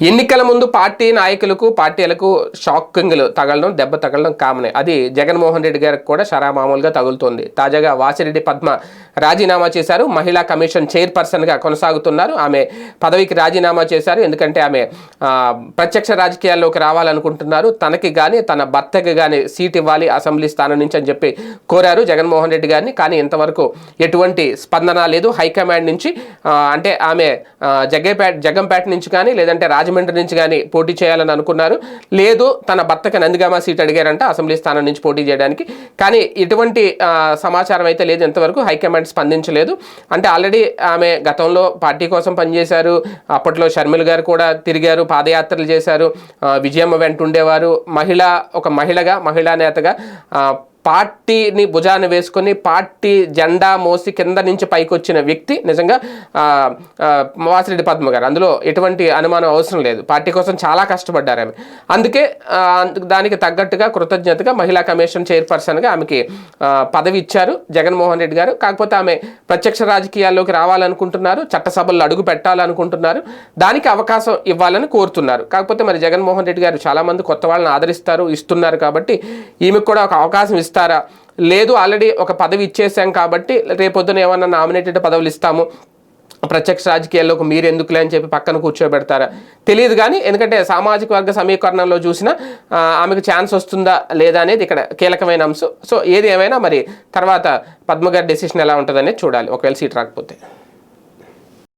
ఎన్నికల ముందు పార్టీ నాయకులకు పార్టీలకు షాకింగ్లు తగలడం దెబ్బ తగలడం కామనే. అది జగన్మోహన్ రెడ్డి గారికి కూడా షరా మామూలుగా తగులుతోంది. తాజాగా వాసిరెడ్డి పద్మ రాజీనామా చేశారు. మహిళా కమిషన్ చైర్పర్సన్గా కొనసాగుతున్నారు. ఆమె పదవికి రాజీనామా చేశారు. ఎందుకంటే ఆమె ప్రత్యక్ష రాజకీయాల్లోకి రావాలనుకుంటున్నారు. తనకి కానీ తన భర్తకి కానీ సీట్ ఇవ్వాలి అసెంబ్లీ స్థానం నుంచి అని చెప్పి కోరారు జగన్మోహన్ రెడ్డి గారిని. కానీ ఇంతవరకు ఎటువంటి స్పందన లేదు. హైకమాండ్ నుంచి అంటే ఆమె జగ్గేపేట జగంపేట నుంచి కానీ లేదంటే రాజమండ్రి నుంచి కానీ పోటీ చేయాలని అనుకున్నారు. లేదు తన భర్తకి నందిగామ సీట్ అడిగారంట అసెంబ్లీ స్థానం నుంచి పోటీ చేయడానికి. కానీ ఎటువంటి సమాచారం అయితే లేదు ఇంతవరకు హైకమాండ్ స్పందించలేదు. అంటే ఆల్రెడీ ఆమె గతంలో పార్టీ కోసం పనిచేశారు. అప్పట్లో షర్మిల గారు కూడా తిరిగారు పాదయాత్రలు చేశారు. విజయమ్మ వెంట ఉండేవారు. మహిళ ఒక మహిళగా మహిళా నేతగా పార్టీని భుజాన్ని వేసుకొని పార్టీ జెండా మోసి కింద నుంచి పైకి వచ్చిన వ్యక్తి నిజంగా వాసిరెడ్డి పద్మ గారు. అందులో ఎటువంటి అనుమానం అవసరం లేదు. పార్టీ కోసం చాలా కష్టపడ్డారు ఆమె. అందుకే దానికి తగ్గట్టుగా కృతజ్ఞతగా మహిళా కమిషన్ చైర్పర్సన్గా ఆమెకి పదవి ఇచ్చారు జగన్మోహన్ రెడ్డి గారు. కాకపోతే ఆమె ప్రత్యక్ష రాజకీయాల్లోకి రావాలనుకుంటున్నారు చట్టసభల్లో అడుగు పెట్టాలనుకుంటున్నారు. దానికి అవకాశం ఇవ్వాలని కోరుతున్నారు. కాకపోతే మరి జగన్మోహన్ రెడ్డి గారు చాలామంది కొత్త వాళ్ళని ఆదరిస్తారు ఇస్తున్నారు కాబట్టి ఈమెకు కూడా ఒక అవకాశం ఇస్తారు. లేదు ఆల్రెడీ ఒక పదవి ఇచ్చేసాం కాబట్టి రేపొద్దున ఏమన్నా నామినేటెడ్ పదవులు ఇస్తాము. ప్రత్యక్ష రాజకీయాల్లోకి మీరు ఎందుకులే అని చెప్పి పక్కన కూర్చోబెడతారా? తెలియదు కానీ ఎందుకంటే సామాజిక వర్గ సమీకరణంలో చూసినా ఆమెకు ఛాన్స్ వస్తుందా లేదా అనేది ఇక్కడ కీలకమైన అంశం. సో ఏది ఏమైనా మరి తర్వాత పద్మగారి డెసిషన్ ఎలా ఉంటుందనేది చూడాలి. ఒకవేళ సీట్ రాకపోతే.